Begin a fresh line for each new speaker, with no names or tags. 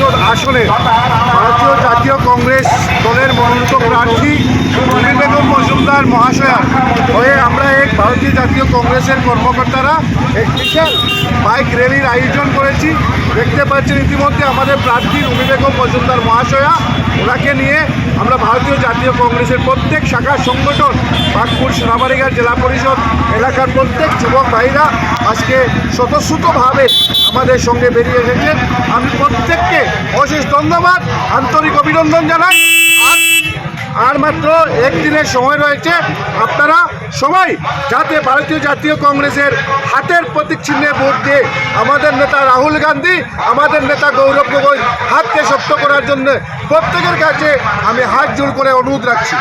আসনে ভারতীয় জাতীয় কংগ্রেস দলের মনোনীত প্রার্থী রুমি বেগম মজুমদার মহাশয়া। হয়ে আমরা এক ভারতীয় জাতীয় কংগ্রেসের কর্মকর্তারা এক বিশাল বাইক র্যালির আয়োজন করেছি। দেখতে পাচ্ছেন ইতিমধ্যে আমাদের প্রার্থী রুমি বেগম মজুমদার মহাশয়া। ওনাকে নিয়ে আমরা ভারতীয় জাতীয় কংগ্রেসের প্রত্যেক শাখার সংগঠন বাঘপুর সোনাবাড়িঘাট জেলা পরিষদ এলাকার প্রত্যেক যুবক ভাইরা আজকে স্বতঃস্ফূর্তভাবে আমাদের সঙ্গে বেরিয়ে এসেছেন। আমি প্রত্যেককে অশেষ ধন্যবাদ, আন্তরিক অভিনন্দন জানাই। আর মাত্র একদিনের সময় রয়েছে। আপনারা সবাই যাতে ভারতীয় জাতীয় কংগ্রেসের হাতের প্রতীক চিহ্নে ভোট দিয়ে আমাদের নেতা রাহুল গান্ধী, আমাদের নেতা গৌরব গগৈ হাতকে শক্ত করার জন্য প্রত্যেকের কাছে আমি হাত জোর করে অনুরোধ রাখছি।